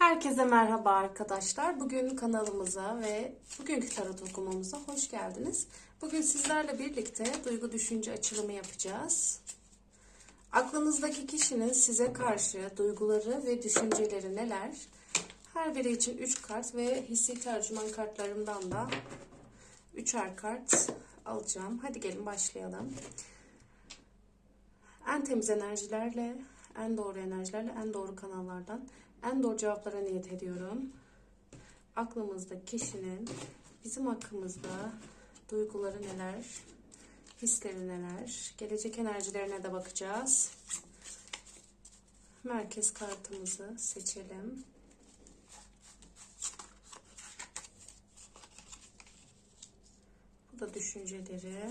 Herkese merhaba arkadaşlar. Bugün kanalımıza ve bugünkü tarot okumamıza hoş geldiniz. Bugün sizlerle birlikte duygu düşünce açılımı yapacağız. Aklınızdaki kişinin size karşı duyguları ve düşünceleri neler? Her biri için 3 kart ve hissi tercüman kartlarımdan da 3'er kart alacağım. Hadi gelin başlayalım. En temiz enerjilerle, en doğru enerjilerle, en doğru kanallardan en doğru cevaplara niyet ediyorum. Aklımızda kişinin bizim hakkımızda duyguları neler, hisleri neler, gelecek enerjilerine de bakacağız. Merkez kartımızı seçelim. Bu da düşünceleri.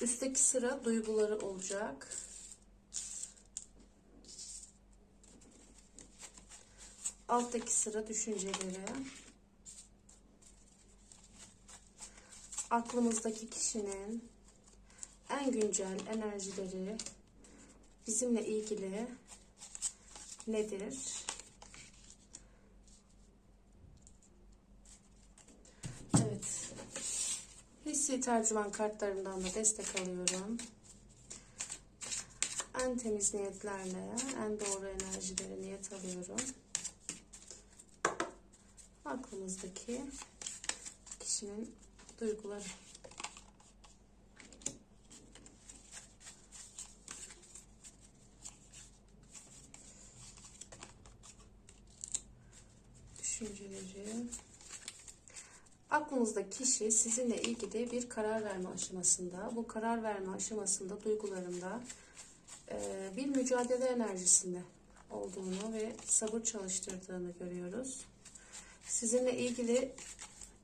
Üstteki sıra duyguları olacak. Alttaki sıra düşünceleri. Aklımızdaki kişinin en güncel enerjileri bizimle ilgili nedir? Evet. Hissi tercüman kartlarından da destek alıyorum. En temiz niyetlerle, en doğru enerjileri niyet alıyorum aklımızdaki kişinin duyguları. Düşünceleri. Aklınızdaki kişi sizinle ilgili bir karar verme aşamasında. Bu karar verme aşamasında duygularında bir mücadele enerjisinde olduğunu ve sabır çalıştırdığını görüyoruz sizinle ilgili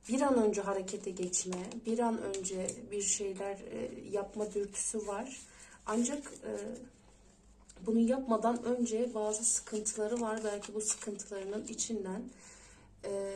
bir an önce harekete geçme, bir an önce bir şeyler e, yapma dürtüsü var. Ancak e, bunu yapmadan önce bazı sıkıntıları var. Belki bu sıkıntılarının içinden e,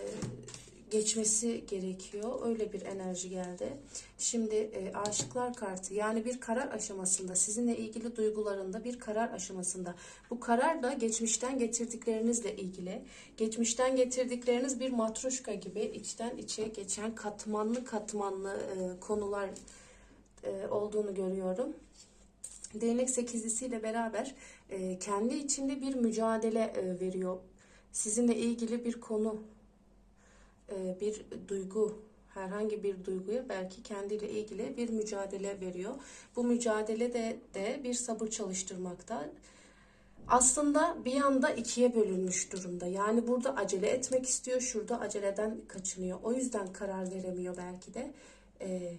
geçmesi gerekiyor. Öyle bir enerji geldi. Şimdi e, aşıklar kartı yani bir karar aşamasında sizinle ilgili duygularında bir karar aşamasında. Bu karar da geçmişten getirdiklerinizle ilgili. Geçmişten getirdikleriniz bir matruşka gibi içten içe geçen katmanlı katmanlı e, konular e, olduğunu görüyorum. Değnek sekizlisiyle beraber e, kendi içinde bir mücadele e, veriyor. Sizinle ilgili bir konu bir duygu, herhangi bir duyguya belki kendiyle ilgili bir mücadele veriyor. Bu mücadelede de bir sabır çalıştırmakta. Aslında bir anda ikiye bölünmüş durumda. Yani burada acele etmek istiyor, şurada aceleden kaçınıyor. O yüzden karar veremiyor belki de. Ee,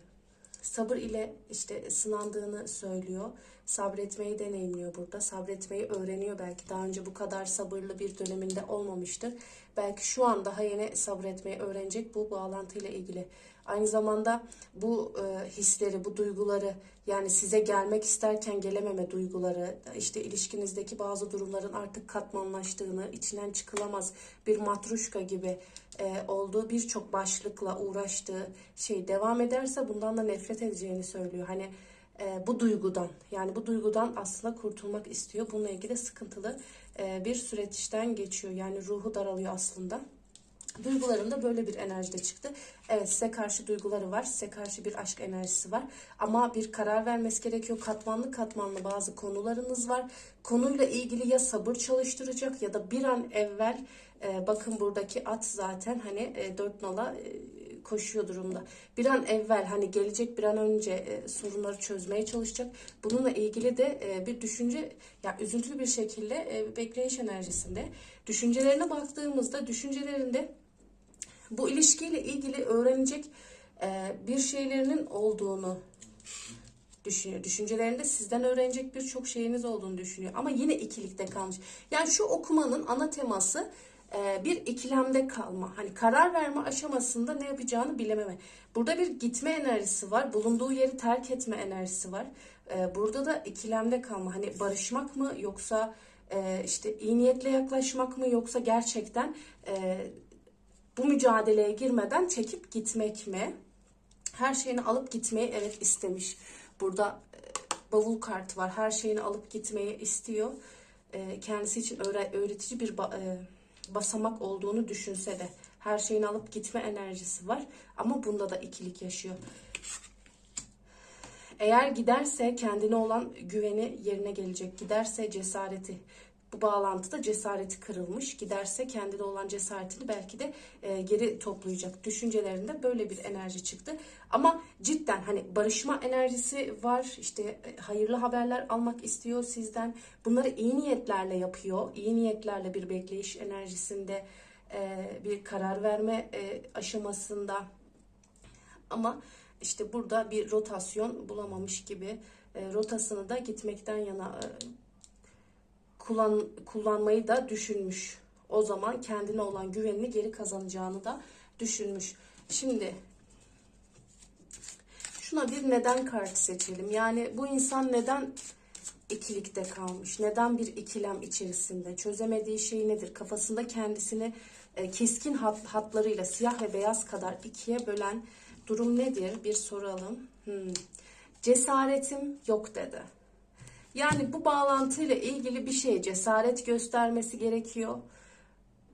sabır ile işte sınandığını söylüyor. Sabretmeyi deneyimliyor burada. Sabretmeyi öğreniyor belki. Daha önce bu kadar sabırlı bir döneminde olmamıştır. Belki şu an daha yeni sabretmeyi öğrenecek bu bağlantıyla ilgili. Aynı zamanda bu e, hisleri, bu duyguları yani size gelmek isterken gelememe duyguları, işte ilişkinizdeki bazı durumların artık katmanlaştığını, içinden çıkılamaz bir matruşka gibi e, olduğu birçok başlıkla uğraştığı şey devam ederse bundan da nefret edeceğini söylüyor. Hani e, bu duygudan yani bu duygudan aslında kurtulmak istiyor. Bununla ilgili sıkıntılı e, bir süreçten geçiyor. Yani ruhu daralıyor aslında. Duygularında böyle bir enerjide çıktı. Evet size karşı duyguları var. Size karşı bir aşk enerjisi var. Ama bir karar vermesi gerekiyor. Katmanlı katmanlı bazı konularınız var. Konuyla ilgili ya sabır çalıştıracak ya da bir an evvel e, bakın buradaki at zaten hani e, dört nala e, koşuyor durumda. Bir an evvel hani gelecek bir an önce e, sorunları çözmeye çalışacak. Bununla ilgili de e, bir düşünce ya üzüntülü bir şekilde e, bekleyiş enerjisinde. Düşüncelerine baktığımızda düşüncelerinde bu ilişkiyle ilgili öğrenecek bir şeylerinin olduğunu düşünüyor. Düşüncelerinde sizden öğrenecek birçok şeyiniz olduğunu düşünüyor. Ama yine ikilikte kalmış. Yani şu okumanın ana teması bir ikilemde kalma. Hani karar verme aşamasında ne yapacağını bilememe. Burada bir gitme enerjisi var. Bulunduğu yeri terk etme enerjisi var. E, burada da ikilemde kalma. Hani barışmak mı yoksa e, işte iyi niyetle yaklaşmak mı yoksa gerçekten bu mücadeleye girmeden çekip gitmek mi? Her şeyini alıp gitmeyi evet istemiş. Burada bavul kartı var. Her şeyini alıp gitmeyi istiyor. Kendisi için öğretici bir basamak olduğunu düşünse de her şeyini alıp gitme enerjisi var ama bunda da ikilik yaşıyor. Eğer giderse kendine olan güveni yerine gelecek. Giderse cesareti bu bağlantıda cesareti kırılmış. Giderse kendine olan cesaretini belki de e, geri toplayacak. Düşüncelerinde böyle bir enerji çıktı. Ama cidden hani barışma enerjisi var. İşte e, hayırlı haberler almak istiyor sizden. Bunları iyi niyetlerle yapıyor. İyi niyetlerle bir bekleyiş enerjisinde e, bir karar verme e, aşamasında. Ama işte burada bir rotasyon bulamamış gibi e, rotasını da gitmekten yana e, kullan, kullanmayı da düşünmüş. O zaman kendine olan güvenini geri kazanacağını da düşünmüş. Şimdi şuna bir neden kartı seçelim. Yani bu insan neden ikilikte kalmış? Neden bir ikilem içerisinde? Çözemediği şey nedir? Kafasında kendisini e, keskin hat, hatlarıyla siyah ve beyaz kadar ikiye bölen durum nedir? Bir soralım. Hmm. Cesaretim yok dedi. Yani bu bağlantıyla ilgili bir şeye cesaret göstermesi gerekiyor.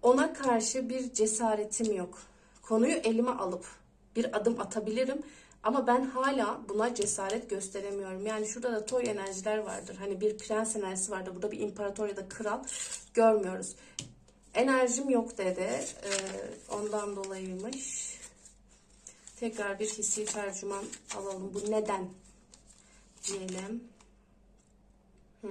Ona karşı bir cesaretim yok. Konuyu elime alıp bir adım atabilirim ama ben hala buna cesaret gösteremiyorum. Yani şurada da toy enerjiler vardır. Hani bir prens enerjisi vardır. Burada bir imparator ya da kral görmüyoruz. Enerjim yok dedi. Ee, ondan dolayıymış. Tekrar bir hissi tercüman alalım. Bu neden diyelim. Hmm.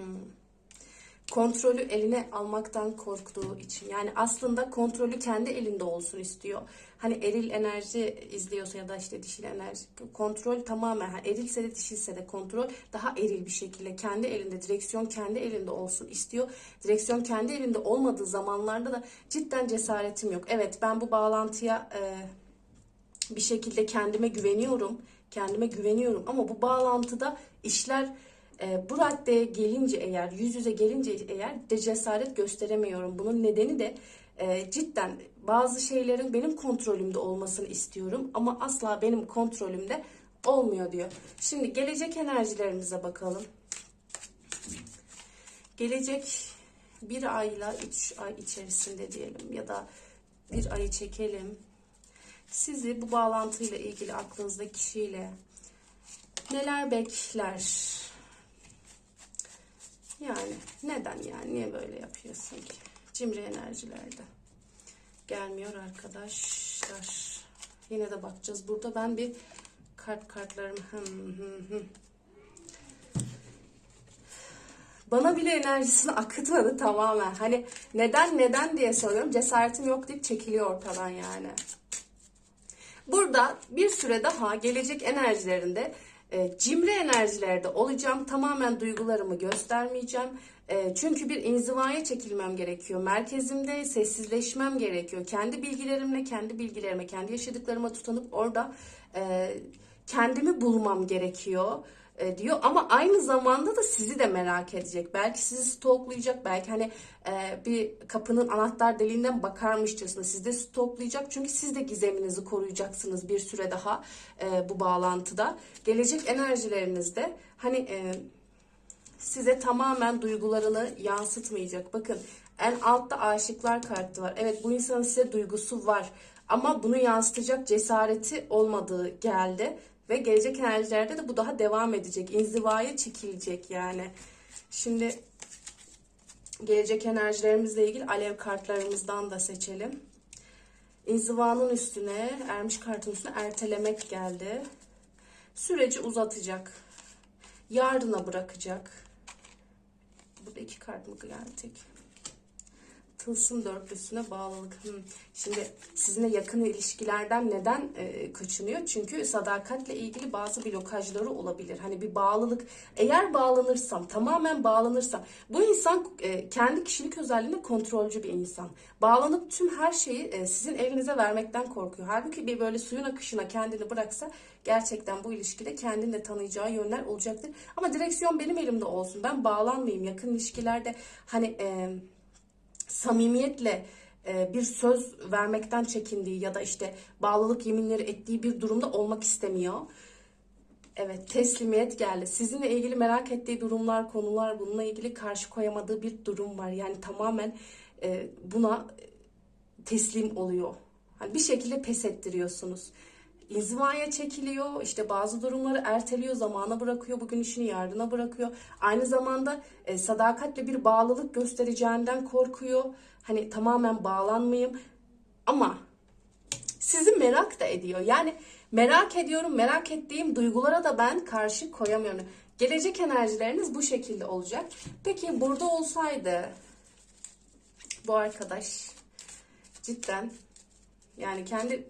Kontrolü eline almaktan korktuğu için. Yani aslında kontrolü kendi elinde olsun istiyor. Hani eril enerji izliyorsa ya da işte dişil enerji kontrol tamamen hani erilse de dişilse de kontrol daha eril bir şekilde kendi elinde direksiyon kendi elinde olsun istiyor. Direksiyon kendi elinde olmadığı zamanlarda da cidden cesaretim yok. Evet ben bu bağlantıya e, bir şekilde kendime güveniyorum. Kendime güveniyorum ama bu bağlantıda işler e, bu raddeye gelince eğer yüz yüze gelince eğer de cesaret gösteremiyorum. Bunun nedeni de e, cidden bazı şeylerin benim kontrolümde olmasını istiyorum ama asla benim kontrolümde olmuyor diyor. Şimdi gelecek enerjilerimize bakalım. Gelecek bir ayla üç ay içerisinde diyelim ya da bir ayı çekelim. Sizi bu bağlantıyla ilgili aklınızdaki kişiyle neler bekler? Yani neden yani? Niye böyle yapıyorsun ki? Cimri enerjilerde. Gelmiyor arkadaşlar. Yine de bakacağız. Burada ben bir kart kartlarım. Bana bile enerjisini akıtmadı tamamen. Hani neden neden diye soruyorum. Cesaretim yok deyip çekiliyor ortadan yani. Burada bir süre daha gelecek enerjilerinde e, cimri enerjilerde olacağım. Tamamen duygularımı göstermeyeceğim. E, çünkü bir inzivaya çekilmem gerekiyor. Merkezimde sessizleşmem gerekiyor. Kendi bilgilerimle, kendi bilgilerime, kendi yaşadıklarıma tutanıp orada e, kendimi bulmam gerekiyor e, diyor ama aynı zamanda da sizi de merak edecek. Belki sizi stalklayacak, belki hani e, bir kapının anahtar deliğinden bakarmışçasına sizi de stalklayacak. Çünkü siz de gizeminizi koruyacaksınız bir süre daha e, bu bağlantıda. Gelecek enerjilerinizde hani e, size tamamen duygularını yansıtmayacak. Bakın en altta aşıklar kartı var. Evet bu insanın size duygusu var ama bunu yansıtacak cesareti olmadığı geldi. Ve gelecek enerjilerde de bu daha devam edecek. İnzivaya çekilecek yani. Şimdi gelecek enerjilerimizle ilgili alev kartlarımızdan da seçelim. İnzivanın üstüne, ermiş kartın üstüne ertelemek geldi. Süreci uzatacak. Yarına bırakacak. Burada iki kart mı geldik? Tılsım dörtlüsüne bağlılık. Hmm. Şimdi sizinle yakın ilişkilerden neden e, kaçınıyor? Çünkü sadakatle ilgili bazı blokajları olabilir. Hani bir bağlılık. Eğer bağlanırsam, tamamen bağlanırsam. Bu insan e, kendi kişilik özelliğinde kontrolcü bir insan. Bağlanıp tüm her şeyi e, sizin elinize vermekten korkuyor. Halbuki bir böyle suyun akışına kendini bıraksa gerçekten bu ilişkide kendini de tanıyacağı yönler olacaktır. Ama direksiyon benim elimde olsun. Ben bağlanmayayım. Yakın ilişkilerde hani... E, samimiyetle e, bir söz vermekten çekindiği ya da işte bağlılık yeminleri ettiği bir durumda olmak istemiyor. Evet teslimiyet geldi. Sizinle ilgili merak ettiği durumlar, konular bununla ilgili karşı koyamadığı bir durum var. Yani tamamen e, buna teslim oluyor. Hani bir şekilde pes ettiriyorsunuz. İnzivaya çekiliyor, işte bazı durumları erteliyor, zamana bırakıyor, bugün işini yarına bırakıyor. Aynı zamanda e, sadakatle bir bağlılık göstereceğinden korkuyor. Hani tamamen bağlanmayayım. Ama sizi merak da ediyor. Yani merak ediyorum, merak ettiğim duygulara da ben karşı koyamıyorum. Gelecek enerjileriniz bu şekilde olacak. Peki burada olsaydı bu arkadaş cidden yani kendi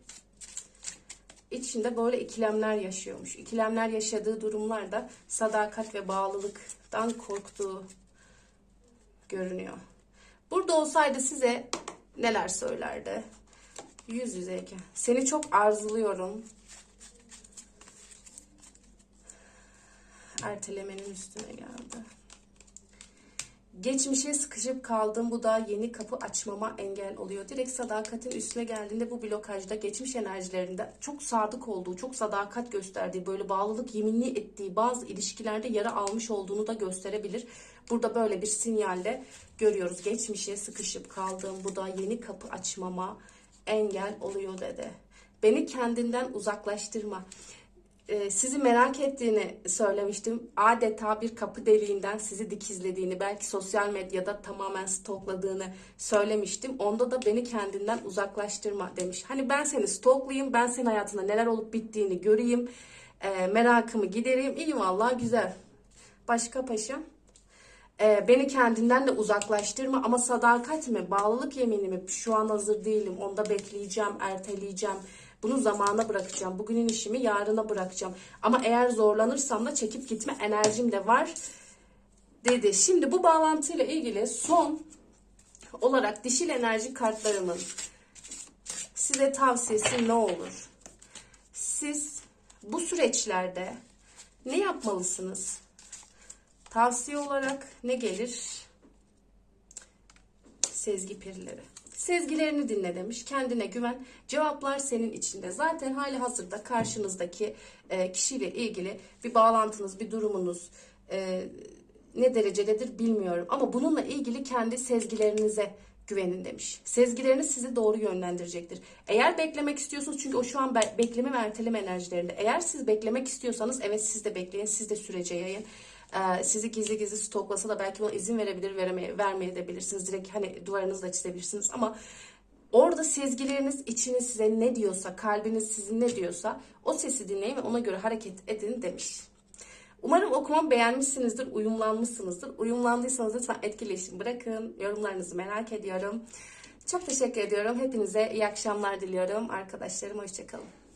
içinde böyle ikilemler yaşıyormuş. İkilemler yaşadığı durumlarda sadakat ve bağlılıktan korktuğu görünüyor. Burada olsaydı size neler söylerdi? Yüz yüzeyken. Seni çok arzuluyorum. Ertelemenin üstüne geldi. Geçmişe sıkışıp kaldım. Bu da yeni kapı açmama engel oluyor. Direkt sadakatin üstüne geldiğinde bu blokajda geçmiş enerjilerinde çok sadık olduğu, çok sadakat gösterdiği, böyle bağlılık yeminli ettiği bazı ilişkilerde yara almış olduğunu da gösterebilir. Burada böyle bir sinyalle görüyoruz. Geçmişe sıkışıp kaldım. Bu da yeni kapı açmama engel oluyor dedi. Beni kendinden uzaklaştırma e, sizi merak ettiğini söylemiştim. Adeta bir kapı deliğinden sizi dikizlediğini, belki sosyal medyada tamamen stalkladığını söylemiştim. Onda da beni kendinden uzaklaştırma demiş. Hani ben seni stalklayayım, ben senin hayatında neler olup bittiğini göreyim, e, merakımı gidereyim. İyi vallahi güzel. Başka paşam? E, beni kendinden de uzaklaştırma ama sadakat mi, bağlılık yemini mi şu an hazır değilim, onda bekleyeceğim, erteleyeceğim. Bunu zamana bırakacağım. Bugünün işimi yarına bırakacağım. Ama eğer zorlanırsam da çekip gitme enerjim de var dedi. Şimdi bu bağlantıyla ilgili son olarak dişil enerji kartlarımın size tavsiyesi ne olur? Siz bu süreçlerde ne yapmalısınız? Tavsiye olarak ne gelir? Sezgi pirleri. Sezgilerini dinle demiş. Kendine güven. Cevaplar senin içinde. Zaten hali hazırda karşınızdaki e, kişiyle ilgili bir bağlantınız, bir durumunuz e, ne derecededir bilmiyorum. Ama bununla ilgili kendi sezgilerinize güvenin demiş. Sezgileriniz sizi doğru yönlendirecektir. Eğer beklemek istiyorsunuz çünkü o şu an be- bekleme ve erteleme enerjilerinde. Eğer siz beklemek istiyorsanız evet siz de bekleyin. Siz de sürece yayın. Ee, sizi gizli gizli stoklasa da belki buna izin verebilir, veremeye, vermeye de bilirsiniz. Direkt hani duvarınızı da çizebilirsiniz ama orada sezgileriniz içiniz size ne diyorsa, kalbiniz sizin ne diyorsa o sesi dinleyin ve ona göre hareket edin demiş. Umarım okumamı beğenmişsinizdir, uyumlanmışsınızdır. Uyumlandıysanız lütfen etkileşim bırakın. Yorumlarınızı merak ediyorum. Çok teşekkür ediyorum. Hepinize iyi akşamlar diliyorum. Arkadaşlarım hoşçakalın.